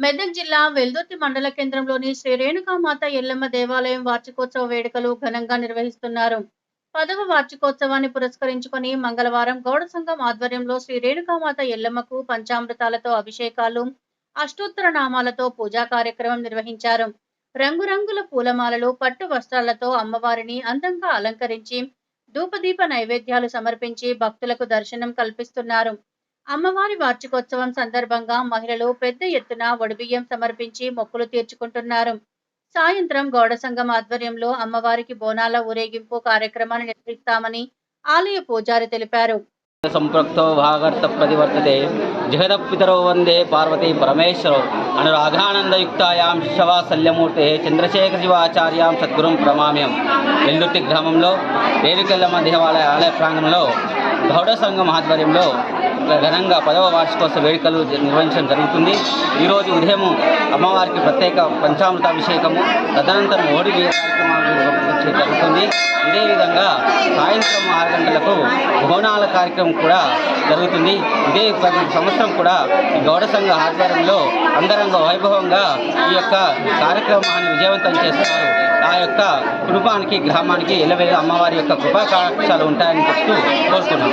మెదక్ జిల్లా వెల్దుర్తి మండల కేంద్రంలోని శ్రీ రేణుకామాత ఎల్లమ్మ దేవాలయం వార్షికోత్సవ వేడుకలు ఘనంగా నిర్వహిస్తున్నారు. పదవ వార్షికోత్సవాన్ని పురస్కరించుకొని మంగళవారం గౌడ సంఘం ఆధ్వర్యంలో శ్రీ రేణుకామాత ఎల్లమ్మకు పంచామృతాలతో అభిషేకాలు అష్టోత్తర నామాలతో పూజా కార్యక్రమం నిర్వహించారు. రంగురంగుల పూలమాలలు పట్టు వస్త్రాలతో అమ్మవారిని అందంగా అలంకరించి ధూపదీప నైవేద్యాలు సమర్పించి భక్తులకు దర్శనం కల్పిస్తున్నారు. అమ్మవారి వార్షికోత్సవం సందర్భంగా మహిళలు పెద్ద ఎత్తున వడిబియ్యం సమర్పించి మొక్కులు తీర్చుకుంటున్నారు. సాయంత్రం గౌడ సంఘం ఆధ్వర్యంలో అమ్మవారికి బోనాల ఊరేగింపు కార్యక్రమాన్ని నిర్వహిస్తామని ఆలయ పూజారి తెలిపారు. సంపృక్తో భాగర్త ప్రతివర్తతే జగదపితరో వందే పార్వతీ పరమేశ్వరో అనురాగానందయుక్తాయాం శిశవాసల్యమూర్తే చంద్రశేఖర శివాచార్యాం సద్గురుం ప్రమామ్యం. వెల్లుర్తి గ్రామంలో రేణుకెల్లమ్మ దేవాలయ ఆలయ ప్రాంగణంలో గౌడ సంఘం ఆధ్వర్యంలో ఘనంగా పదవ వార్షికోత్సవ వేడుకలు నిర్వహించడం జరుగుతుంది. ఈరోజు ఉదయం అమ్మవారికి ప్రత్యేక పంచామృతాభిషేకము తదనంతరం ఓడి కార్యక్రమాలు జరుగుతుంది. ఇదే విధంగా సాయంత్రం ఆరు గంటలకు బోనాల కార్యక్రమం కూడా జరుగుతుంది. ఇదే సంవత్సరం కూడా ఈ గౌడ సంఘ ఆధ్వర్యంలో అంగరంగ వైభవంగా ఈ యొక్క కార్యక్రమాన్ని విజయవంతం చేస్తున్నారు. ఆ యొక్క కుటుంబానికి గ్రామానికి ఎల్లవేళ అమ్మవారి యొక్క కృపా కటాక్షాలు ఉంటాయని చెప్తూ కోరుకున్నాం